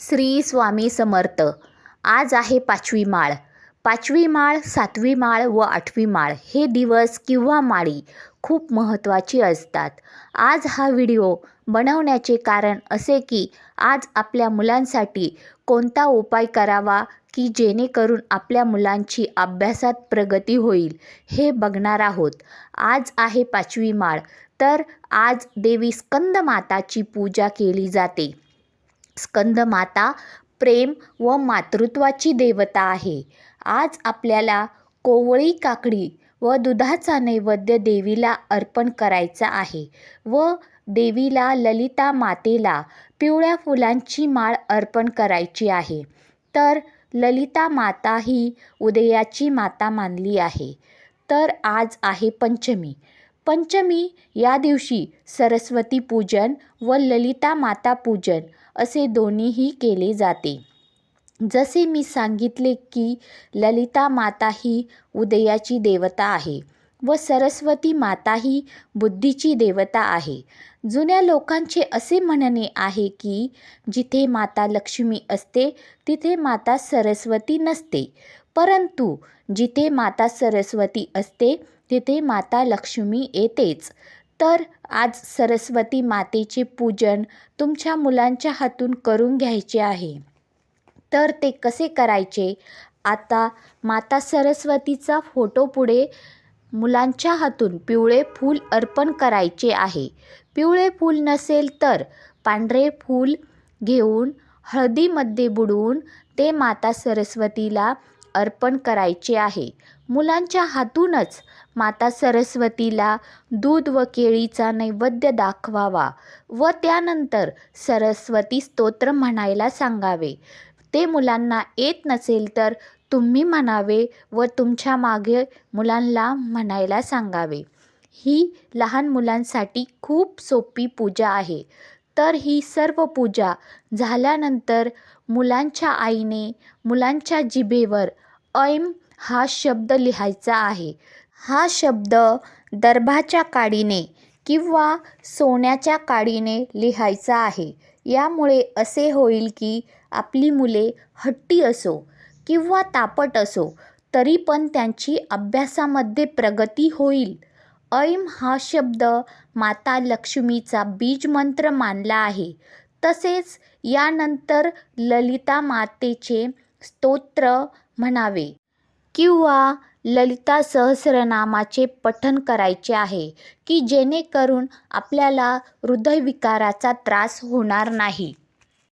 श्री स्वामी समर्थ. आज आहे पाचवी माळ. पाचवी माळ सातवी माळ व आठवी माळ हे दिवस किंवा माळी खूप महत्त्वाची असतात. आज हा व्हिडिओ बनवण्याचे कारण असे की आज आपल्या मुलांसाठी कोणता उपाय करावा की जेणेकरून आपल्या मुलांची अभ्यासात प्रगती होईल हे बघणार आहोत. आज आहे पाचवी माळ. तर आज देवी स्कंदमाताची पूजा केली जाते. स्कंदमाता प्रेम व मातृत्वाची देवता आहे. आज आपल्याला कोवळी काकडी व दुधाचा नैवेद्य देवीला अर्पण करायचा आहे व देवीला ललिता मातेला पिवळ्या फुलांची माळ अर्पण करायची आहे. तर ललिता माता ही उदयाची माता मानली आहे. तर आज आहे पंचमी. पंचमी या दिवशी सरस्वती पूजन व ललिता माता पूजन असे दोन्हीही केले जाते. जसे मी सांगितले की ललिता माता ही उदयाची देवता आहे व सरस्वती माता ही बुद्धीची देवता आहे. जुन्या लोकांचे असे म्हणणे आहे की जिथे माता लक्ष्मी असते तिथे माता सरस्वती नसते. परंतु जिथे माता सरस्वती असते तिथे माता लक्ष्मी येतेच. तर आज सरस्वती मातेचे पूजन तुमच्या मुलांच्या हातून करून घ्यायचे आहे. तर ते कसे करायचे? आता माता सरस्वतीचा फोटो पुढे मुलांच्या हातून पिवळे फूल अर्पण करायचे आहे. पिवळे फूल नसेल तर पांढरे फूल घेऊन हळदीमध्ये बुडवून ते माता सरस्वतीला अर्पण करायचे आहे. मुलांच्या हातूनच माता सरस्वतीला दूध व केळीचा नैवेद्य दाखवावा व त्यानंतर सरस्वती स्तोत्र म्हणायला सांगावे. ते मुलांना येत नसेल तर तुम्ही म्हणावे व तुमच्या मागे मुलांना म्हणायला सांगावे. ही लहान मुलांसाठी खूप सोपी पूजा आहे. तर ही सर्व पूजा झाल्यानंतर मुलांच्या आईने मुलांच्या जिभेवर ऐम हा शब्द लिहायचा आहे. हा शब्द दर्भाच्या काडीने किंवा सोन्याच्या काडीने लिहायचा आहे. यामुळे असे होईल की आपली मुले हट्टी असो किंवा तापट असो तरी पण त्यांची अभ्यासामध्ये प्रगती होईल. ऐम हा शब्द माता लक्ष्मीचा बीजमंत्र मानला आहे. तसेच यानंतर ललिता मातेचे स्तोत्र म्हणावे. किंवा ललिता सहस्रनामाचे पठण करायचे आहे की जेणेकरून आपल्याला हृदयविकाराचा त्रास होणार नाही.